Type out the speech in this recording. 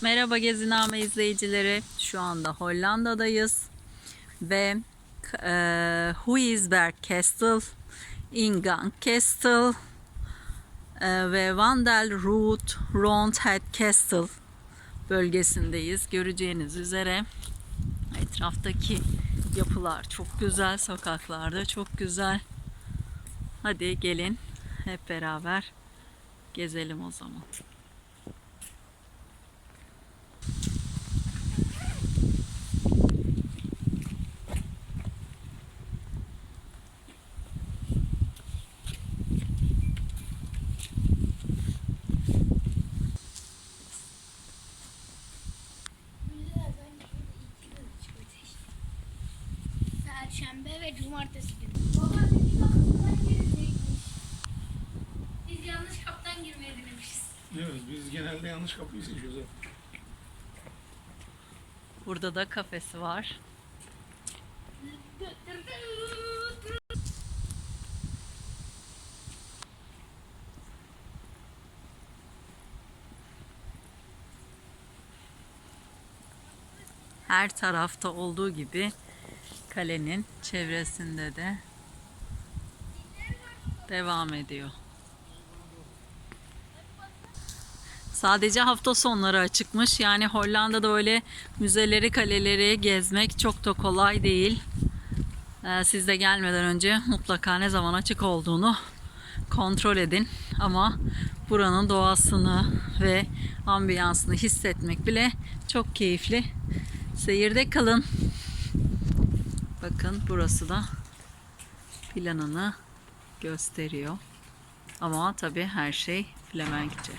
Merhaba Geziname izleyicileri. Şu anda Hollanda'dayız. Ve e, Huisberg Castle, Ingang Castle e, ve Wandelrot Rondhead Castle bölgesindeyiz. Göreceğiniz üzere etraftaki yapılar çok güzel, sokaklarda çok güzel. Hadi gelin hep beraber gezelim o zaman. Perşembe ve cumartesi günü. Baba dedi kapıdan girecekmiş. Biz yanlış kapıdan girmeyi denemişiz. Evet biz genelde yanlış kapıyı seçiyoruz. hep. Burada da kafesi var. Her tarafta olduğu gibi kalenin çevresinde de devam ediyor. Sadece hafta sonları açıkmış. Yani Hollanda'da öyle müzeleri, kaleleri gezmek çok da kolay değil. Ee, siz de gelmeden önce mutlaka ne zaman açık olduğunu kontrol edin. Ama buranın doğasını ve ambiyansını hissetmek bile çok keyifli. Seyirde kalın. Bakın burası da planını gösteriyor. Ama tabii her şey Flemenkçe.